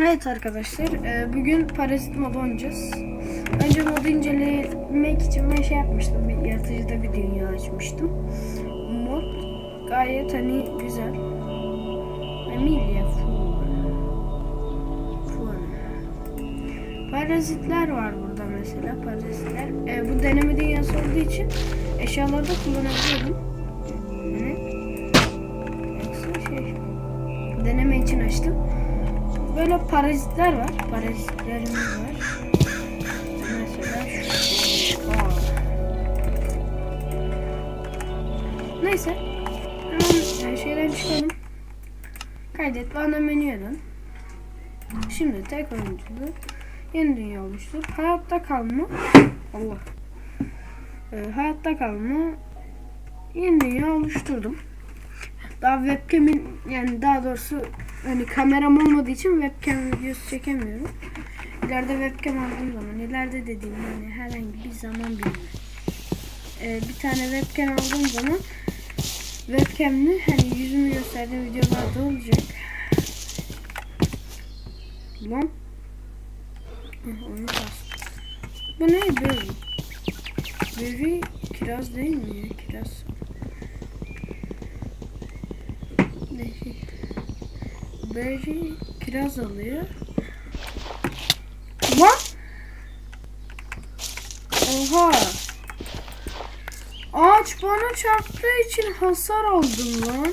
Evet arkadaşlar, e, bugün parazit modu oynayacağız. Önce modu incelemek için ben şey yapmıştım, bir yaratıcıda bir dünya açmıştım. Mod gayet hani güzel. Emilia. Full. Parazitler var burada mesela, parazitler. E, bu deneme dünyası olduğu için eşyalarda kullanabiliyorum. Şey, deneme için açtım. Böyle parazitler var. Parazitlerimiz var. Mesela. Aa. Neyse. Hemen şeyden çıkalım. Kaydet ana menüye. Şimdi tek oyunculu yeni dünya oluştur. Hayatta kalma. Allah. E, hayatta kalma yeni dünya oluşturdum. Daha webcam'in yani daha doğrusu hani kameram olmadığı için webcam videosu çekemiyorum. İleride webcam aldığım zaman, ileride dediğim hani herhangi bir zaman bilmem. Ee, bir tane webcam aldığım zaman webcam'li hani yüzümü gösterdiğim videolarda olacak. Lan. Onu bastım. Bu ne böyle? Berry kiraz değil mi ya? Kiraz. Değişik. Berry kiraz alıyor. Lan! Oha! Ağaç bana çarptığı için hasar aldım lan.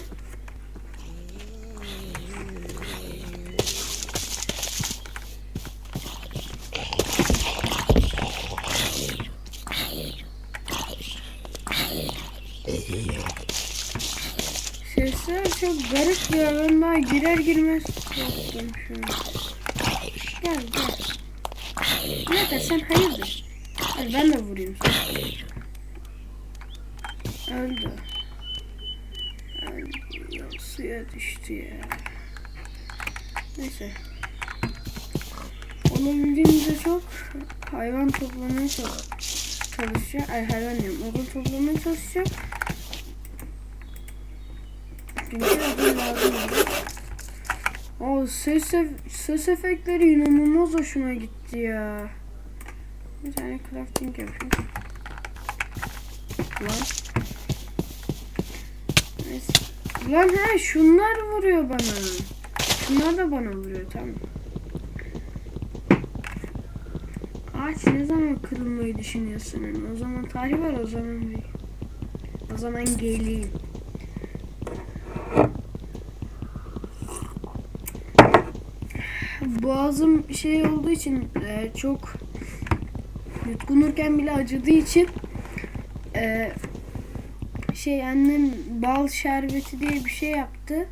Garip ya. Ben daha girer girmez yaptım şunu. Gel gel. Ne de sen hayırdır? Hadi ben de vurayım. Öldü. Öldü. Ya, suya düştü ya. Neyse. Olabildiğince çok hayvan toplamaya çalış- çalışacak. Ay hayvan diyorum. Odun toplamaya çalışacak. Çünkü odun lazım olur. O ses, ses efektleri inanılmaz hoşuma gitti ya. Bir tane crafting yapayım. Lan. Neyse. Lan ha şunlar vuruyor bana. Şunlar da bana vuruyor tamam. Ağaç ne zaman kırılmayı düşünüyorsun? O zaman tarih var o zaman bir. O zaman geleyim. Boğazım şey olduğu için e, çok yutkunurken bile acıdığı için e, şey annem bal şerbeti diye bir şey yaptı.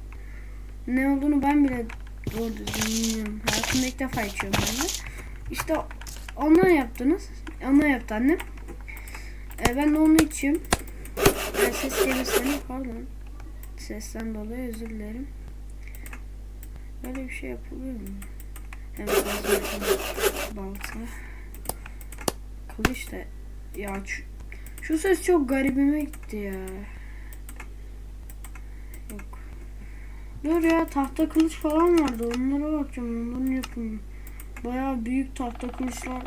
Ne olduğunu ben bile doğru bilmiyorum. Hayatımda ilk defa içiyorum ben de. İşte ondan yaptınız. Ondan yaptı annem. E, ben de onu içiyorum. E, ses gelirse pardon. Sesten dolayı özür dilerim. Böyle bir şey yapılıyor mu? Evet, balta. Kılıç da ya şu, şu ses çok garibime gitti ya. Yok. Dur ya tahta kılıç falan vardı. Onlara bakacağım. Onların yapımı. Bayağı büyük tahta kılıçlar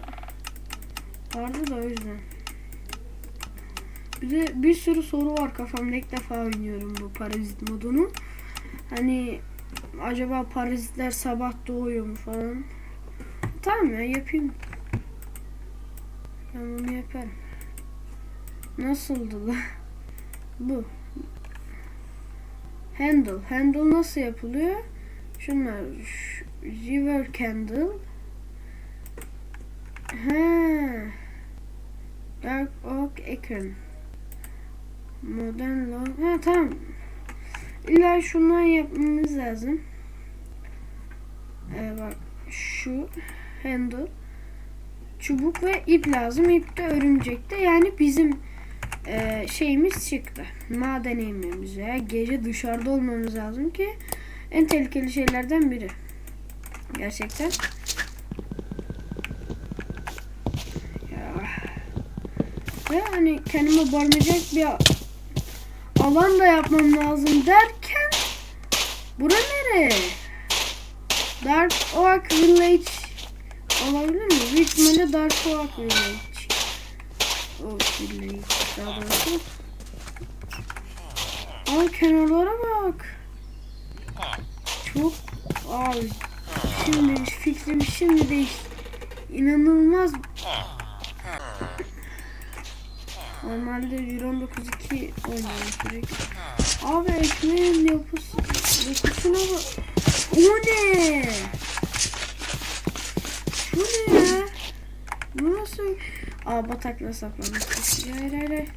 vardı da o yüzden. Bir de bir sürü soru var kafamda ilk defa oynuyorum bu parazit modunu. Hani acaba parazitler sabah doğuyor mu falan. Tamam ya yapayım. Ben bunu yaparım. Nasıldı la? Bu. Handle. Handle nasıl yapılıyor? Şunlar. River candle. Ha. Dark oak acorn. Modern log. Ha tamam. İlla şundan yapmamız lazım. Ee, bak şu handle çubuk ve ip lazım. İp de örümcekte. Yani bizim e, şeyimiz çıktı. Maden inmemiz veya gece dışarıda olmamız lazım ki en tehlikeli şeylerden biri. Gerçekten. Ya. Ve hani kendime barınacak bir alan da yapmam lazım derken bura nere? Dark Oak Village olabilir mi? Büyük ihtimalle Dark Oak Village. Oak Village daha doğrusu. Al kenarlara bak. Çok abi şimdi fikrim şimdi değişti. İnanılmaz. Normalde 1.19.2 oynuyorum sürekli. Abi ekmeğin yapısı, yapısına bak. O ne? Şu ne ya? Bu nasıl? Aa batakla saklanmış. Hayır hayır hayır.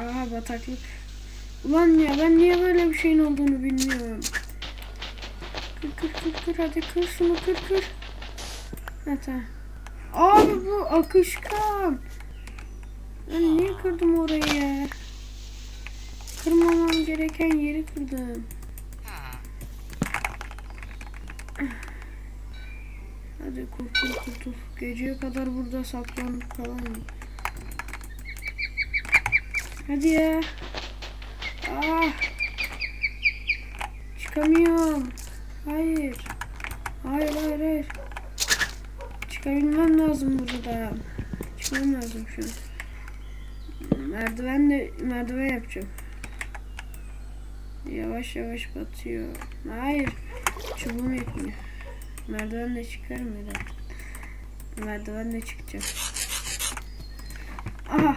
Aha bataklık. Ulan ya ben niye böyle bir şeyin olduğunu bilmiyorum. Kır kır kır kır hadi kır şunu kır kır. Ha tamam. Abi bu akışkan. Ben niye kırdım orayı? Kırmamam gereken yeri kırdım. Hadi kurtul kurtul. Geceye kadar burada saklanıp kalalım. Hadi ya. Ah. Çıkamıyorum. Hayır. Hayır hayır hayır. Çıkabilmem lazım burada. Çıkmam lazım şu an. Merdiven de merdiven yapacağım. Yavaş yavaş batıyor. Hayır. Çubuğum yetmiyor. Merdivenle çıkarım herhalde. Merdivenle çıkacağım. Aha.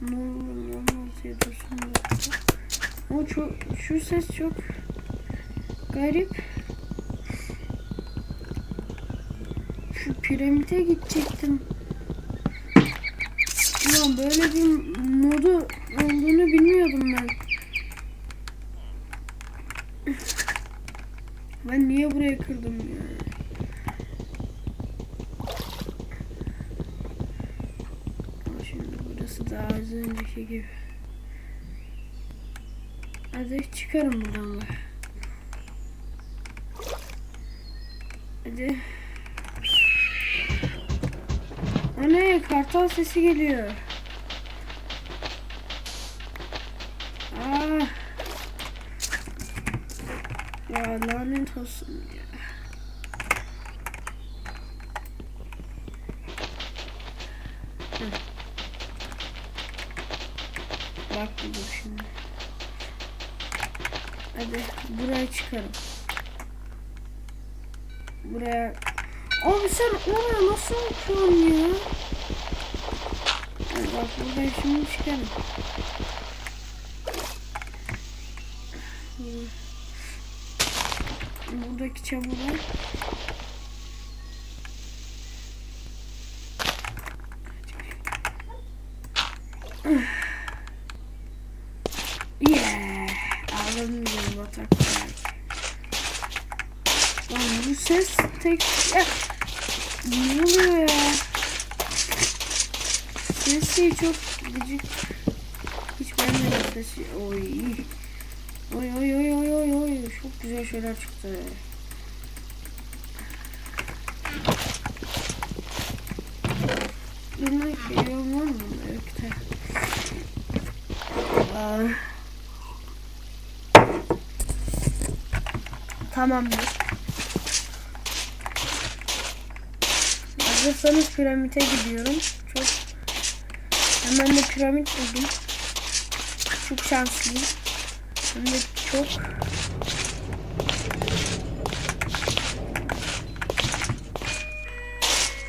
Ne olur ne olmaz diye dursun da. O çok, şu ses çok garip. Şu piramide gidecektim. Ulan böyle bir modu olduğunu bilmiyordum ben. Ben niye buraya kırdım ya? Ama Şimdi burası daha az önceki gibi. Hadi çıkarım buradan bak. Hadi. O ne? Kartal sesi geliyor. Ah. Ya lanet olsun ya. Bak buldum şimdi. Hadi buraya çıkarım. Buraya... Abi sen oraya nasıl okuyorsun ya? Hadi bak buraya şimdi çıkarım. Buradaki çabular. Yeah. Aldım bir bataklar. Lan bu ses tek... Ya. Ne oluyor ya? Sesi çok gıcık. Hiç beğenmedim sesi. Oy. Oy oy oy oy oy oy. Çok güzel şeyler çıktı. Bilmek yol var mı? Aa. Tamamdır. Hazırsanız piramite gidiyorum. Çok hemen de piramit buldum. Çok şanslıyım. Hem de çok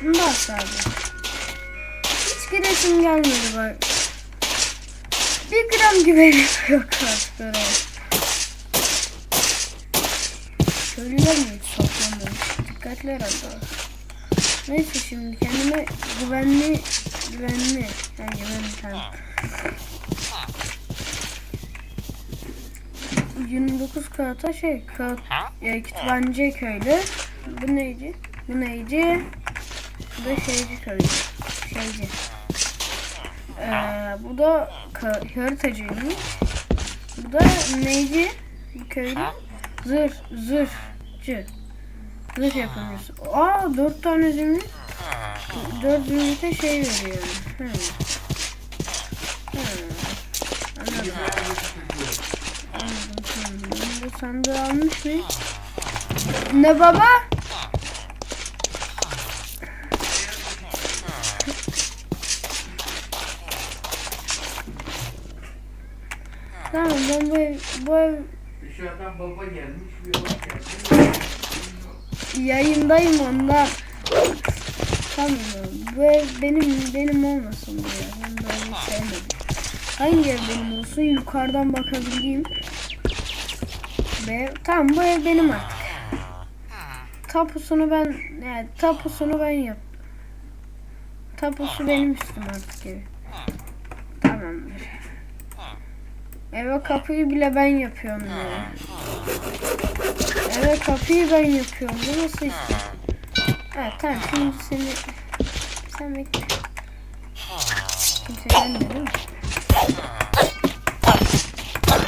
Bas abi. Hiç giresim gelmedi bak. Bir gram güvenim yok oraya. Köylüler mi hiç toplandı? Dikkatli herhalde. Neyse şimdi kendime güvenli güvenli yani güvenli tamam. 29 kağıta şey kağıt e, kütüphaneci köylü. Bu neydi? Bu neydi? Bu da şeyci köylü. Şeyci. Ee, bu da haritacıymış. Bu da neydi? Köylü. Zırh, zırhçı. Nasıl şey yapamıyorsun? Aa dört tane zümrüt. Dört zümrüte şey veriyor. Hmm. Hmm. Anladım. Anladım. Bu sandığı almış mı? Ne baba? Tamam bomba bu ev... Dışarıdan baba gelmiş, bir gelmiş yayındayım ondan. Tamam ev benim benim olmasın bu ev. Ben böyle sevmedim. Hangi ev benim olsun yukarıdan bakabileyim. Ve tamam bu ev benim artık. Tapusunu ben yani tapusunu ben yaptım. Tapusu benim üstüm artık ev. Tamamdır. Eve kapıyı bile ben yapıyorum ya. Eve kapıyı ben yapıyorum. Bu nasıl iş? Evet tamam şimdi seni sen bekle. Kimse gelmiyor değil mi?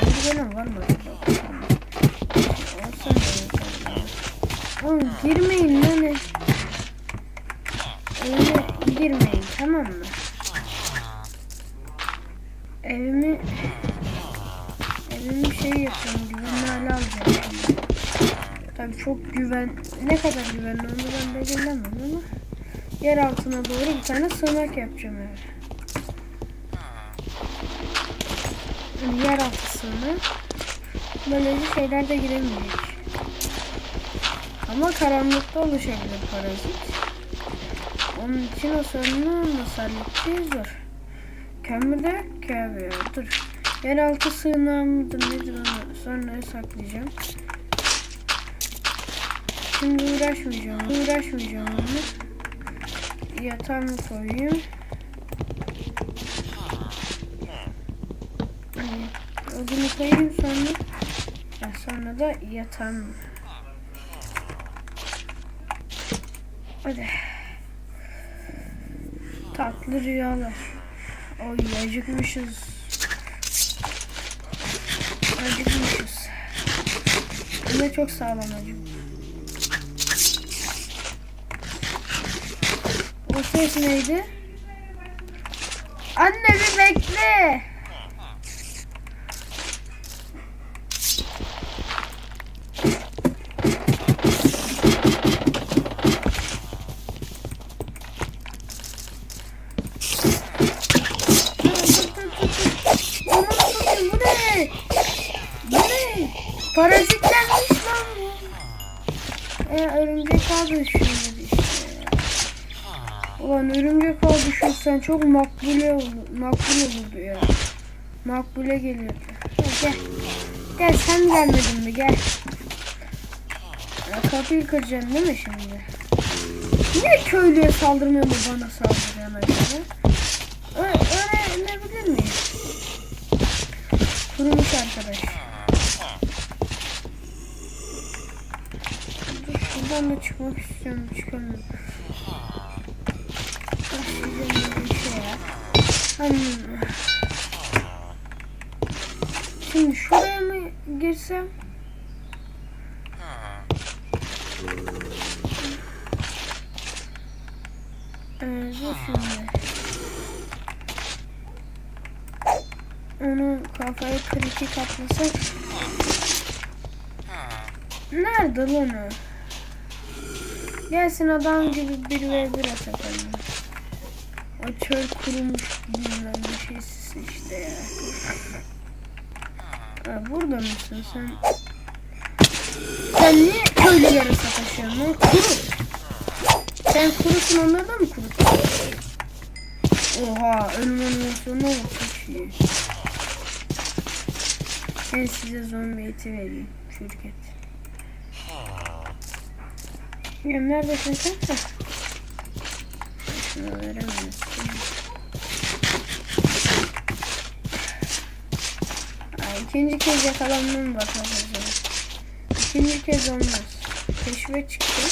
Bir gelen var mı. Oğlum girmeyin lan. Evime girmeyin tamam mı? Evimi evimi şey yapıyorum güvenli hale alacağım. Tabii çok güven ne kadar güvenli onu ben belirlemem ama yer altına doğru bir tane sığınak yapacağım eve. Yani yer altı sığınak. Böylece şeyler de giremeyecek. Ama karanlıkta oluşabilir parazit. Onun için o sorunu nasıl halledeceğiz zor. Kömürde kömür dur. Yeraltı sığınağı mıdır nedir onu sonra saklayacağım. Şimdi uğraşmayacağım. Uğraşmayacağım. Yatağımı koyayım. Odunu koyayım sonra. Ya sonra da yatağım. Hadi. Tatlı rüyalar. Oy acıkmışız. Acıkmışız. Ama çok sağlam acım. O ses neydi? Anne bir bekle. Aman Allah'ım, bu ne? Bu ne? Parazitlenmiş lan bu. E, örümcek ağ düşünmedi işte. Ulan örümcek ağ düşünsen çok makbule olur, makbul olurdu ya. Makbule gelirdi. Gel, gel. Sen gelmedin mi gel. Ya, kapıyı kıracaksın değil mi şimdi? Niye köylüye saldırmıyor mu bana saldırıyorsun acaba? Ö- öğrenebilir miyim? Kurumuş arkadaş. Dur şuradan da çıkmak istiyorum. Çıkamıyorum. Şimdi şuraya mı girsem? Dur şimdi. Onu kafayı kritik atlasak. Nerede lan o? Gelsin adam gibi bir ve bir atalım. O çöl kurumuş bilmem ne şeysi işte ya. Ha, burada mısın sen? Sen niye köylülere sataşıyorsun lan? Kuru. Sen kurusun onları da mı kurutun? Oha ölüm animasyonu çok iyi. Ben size zombi eti vereyim. Çocuk et. Ya neredesin sen? Şunu veremezsin. Ay, ikinci kez yakalanmam arkadaşlar. İkinci kez olmaz. Keşfe çıktı.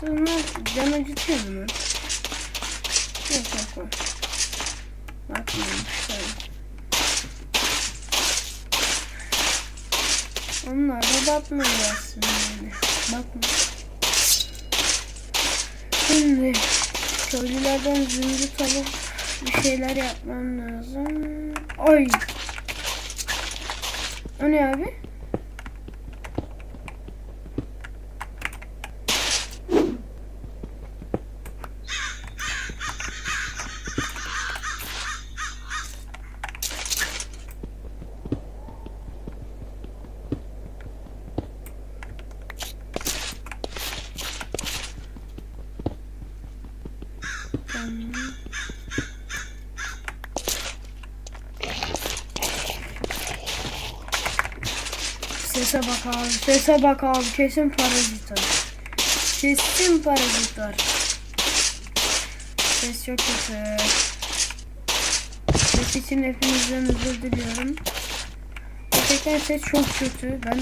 Sonra can acıtıyor mu? Yok yok yok. Bakmayayım. Onlar da batmıyor aslında yani. Bakma. Şimdi köylülerden zümrüt alıp bir şeyler yapmam lazım. Oy. O ne abi? Sese bak abi. Sese bak abi. Kesin parazit var. Kesin parazit var. Ses çok kötü. Ses için hepinizden özür diliyorum. Gerçekten ses çok kötü. Ben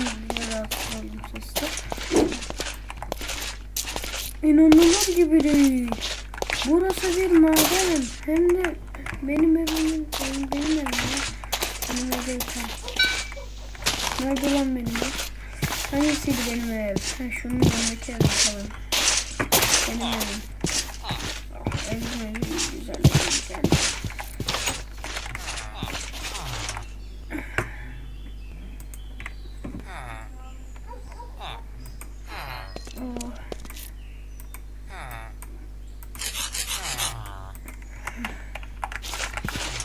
rahatsız oldum seste. İnanılır gibi değil. Burası bir maden. Hem de benim evimin, benim, benim evim. Benim evdeyken. Nerede lan benim ev? Hangisiydi benim ev? Ha, şunun yanındaki ev bakalım. Benim evim. Evim evim güzel evim güzel. Oh.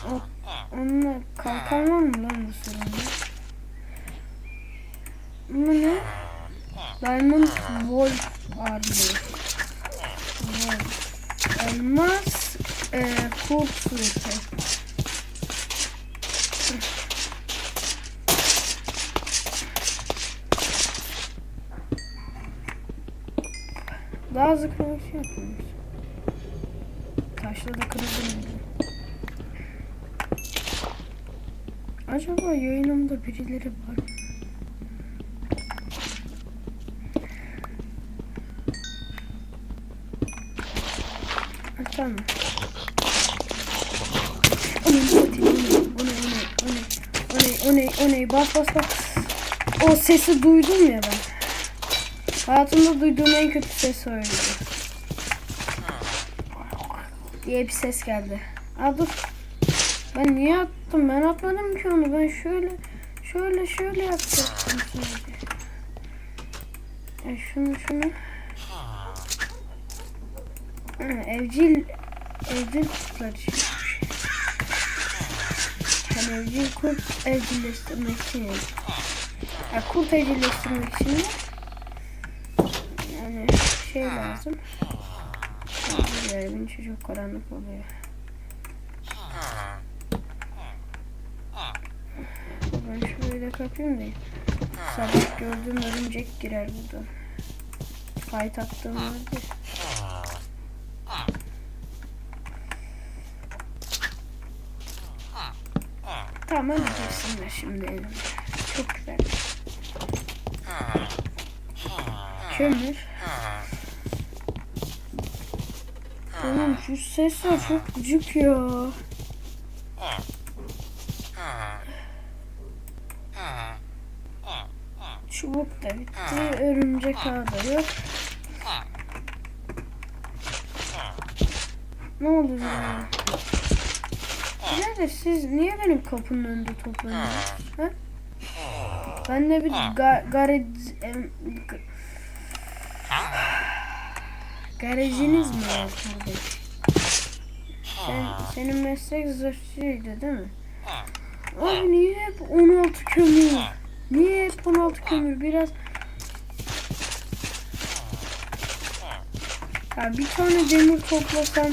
Oh, onunla kalkan var mı lan bu sırada? Bu ne? Diamond Wolf Armor. Wolf. Elmas e, kurt sureti. Daha hızlı kırmak için yapıyoruz. Taşla da kırılır Acaba yayınımda birileri var mı? Ne, o ne, o ne, bas bas bas. O sesi duydum ya ben. Hayatımda duyduğum en kötü ses oydu. Diye bir ses geldi. Aa. Ben niye attım? Ben atmadım ki onu. Ben şöyle şöyle şöyle yapacaktım sadece. Ya şunu şunu. Evcil evcil kurtlar için. Yani evcil kurt evcilleştirmek için. yani. Ya kurt evcilleştirmek için yani şey lazım. İçi çok karanlık oluyor. Ben şurayı da kapayım da sabah gördüğüm örümcek girer burada. Kayıt attığım vardı. Tamam hadi girsinler şimdi elime. Çok güzel. Kömür. Şu sesler çok gıcık ya. Çubuk da bitti. Örümcek ağı da yok. Ne oldu ya? Birader siz niye benim kapının önünde toplanıyorsunuz? Ha? Ben de bir ga garaj... em, g- garajınız mı var kardeş? Sen, senin meslek zırhçıydı değil mi? Abi niye hep 16 kömür? Niye hep 16 kömür? Biraz... Ya bir tane demir toplasam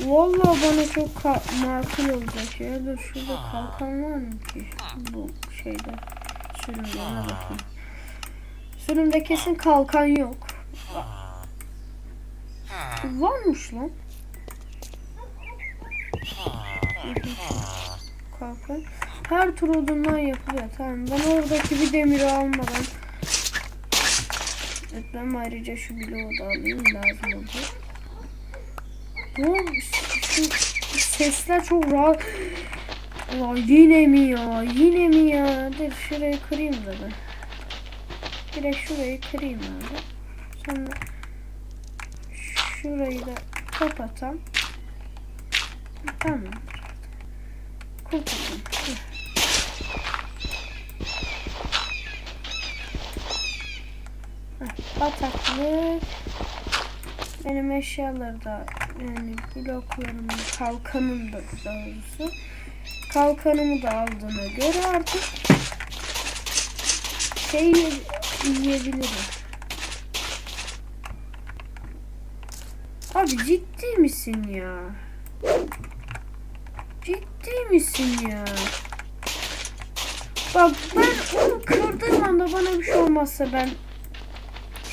Vallahi bana çok makul olacak ya. Dur şurada kalkan var mı ki? Bu şeyde. Sürümde ona bakayım. Sürümde kesin kalkan yok. Varmış lan. Kalkan. Her tur odundan yapılıyor. Tamam ben oradaki bir demiri almadan Evet ben ayrıca şu bloğu da alayım lazım olacak. Bu şu sesler çok rahat. Aa, yine mi ya? Yine mi ya? Dur şurayı kırayım da ben. Direkt şurayı kırayım abi. Sonra şurayı da kapatam. Tamam. Kurtuldum. Dur. Heh, Bataklık. Benim eşyaları da yani bloklarım, kalkanım da doğrusu. Kalkanımı da aldığına göre artık şey ye- yiyebilirim. Abi ciddi misin ya? Ciddi misin ya? Bak ben onu kırdığım anda bana bir şey olmazsa ben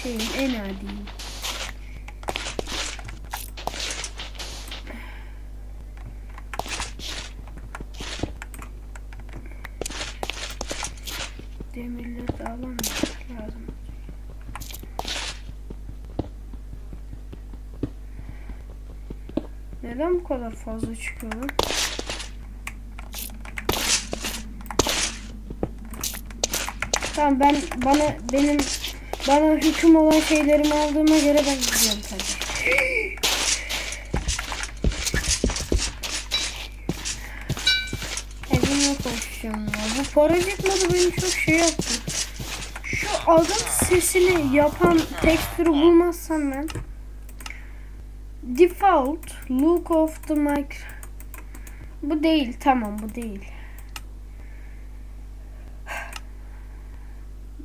şeyim en adiyim. Demirleri de alamamak lazım. Neden bu kadar fazla çıkıyor Tamam ben bana benim bana hüküm olan şeylerimi aldığıma göre ben gidiyorum tabii. Evimle koşacağım ya. Bu paracık modu beni çok şey yaptı. Şu adam sesini yapan tekstürü bulmazsam ben Default look of the mic Bu değil tamam bu değil.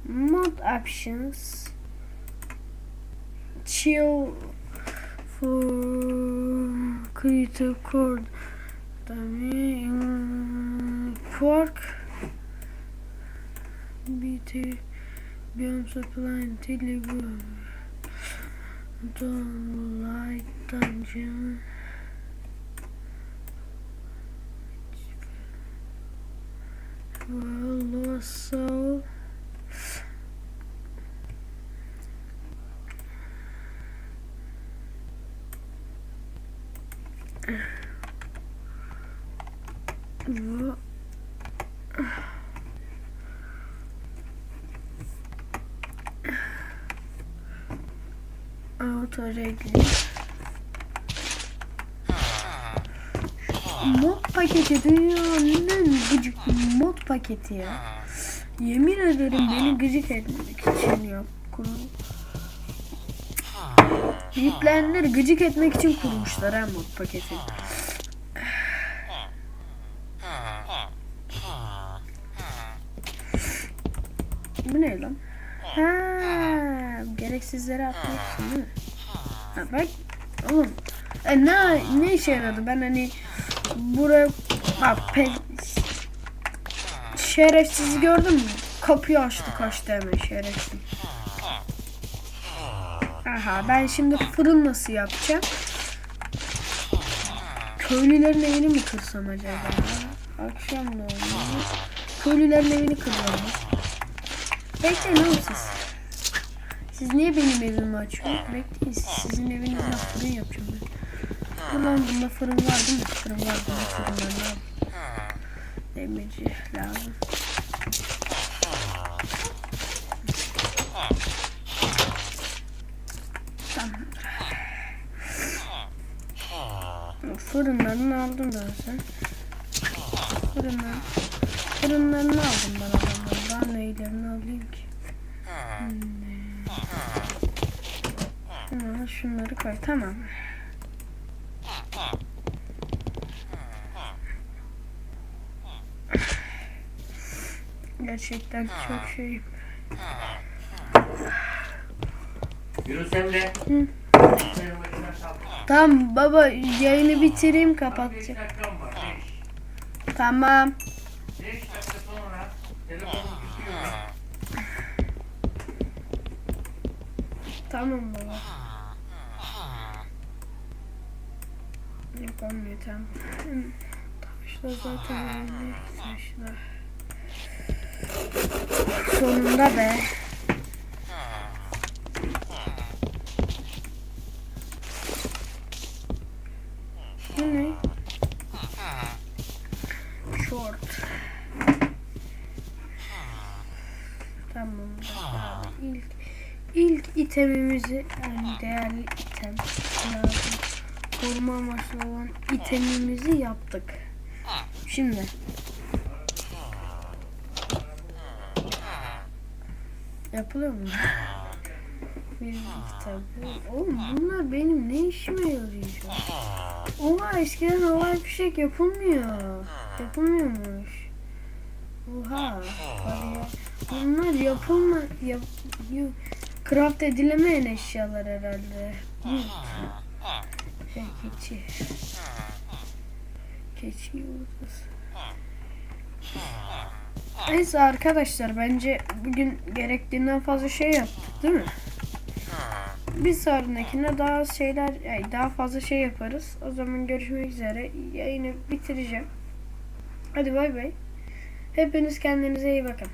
Mod options. Chill for creative chord Quark BT Beyond Supply Telegram Don't like dungeon. Well, lost Bu- Auto regli. Mod paketi dünyanın en gıcık mod paketi ya. Yemin ederim beni gıcık etmek için yok. Kur- Yükleyenleri gıcık etmek için kurmuşlar ha mod paketi. Bu ne lan? Ha, gereksizleri atmak için değil mi? Ha, bak oğlum. E, ne, ne işe yaradı? Ben hani buraya bak pe, şerefsiz gördün mü? Kapıyı açtı kaçtı hemen şerefsiz. Aha ben şimdi fırın nasıl yapacağım? Köylülerin evini mi kırsam acaba? Akşam da olmuyor. Köylülerin evini kırıyorum. Bekleyin oğlum siz. Siz niye benim evimi açıyorsunuz? Bekleyin siz. Sizin evinizde fırın yapacağım ben. Ulan bunda fırın var değil mi? Fırın var bunda fırın var. Yapayım? Demirci lazım. Tamamdır. Fırınlarını aldım ben sen. Fırınlar. Fırınlarını aldım ben adamdan. Daha neylerini alayım ki? Hmm. Şunları koy. Tamam. Gerçekten çok şey. Yunus Emre. Hı. Tamam baba yayını bitireyim kapatacağım. Tamam. Beş dakika sonra telefonum Tamam baba. Yapamıyor tamam. Hı, Taşlar zaten öyle. Sonunda be. Bu ne? Short. Tamam. Abi ilk ilk itemimizi yani değerli item lazım. Koruma amaçlı olan itemimizi yaptık. Şimdi yapılıyor mu? Bir kitap. Oğlum bunlar benim ne işime yarayacak? Oha eskiden havai fişek yapılmıyor. Yapılmıyormuş. Oha. Bunlar yapılma yap, craft edilemeyen eşyalar herhalde. Hı. Şey, keçi. Keçi yıldız. Neyse arkadaşlar bence bugün gerektiğinden fazla şey yaptık değil mi? Bir sonrakine daha az şeyler, yani daha fazla şey yaparız. O zaman görüşmek üzere. Yayını bitireceğim. Hadi bay bay. Hepiniz kendinize iyi bakın.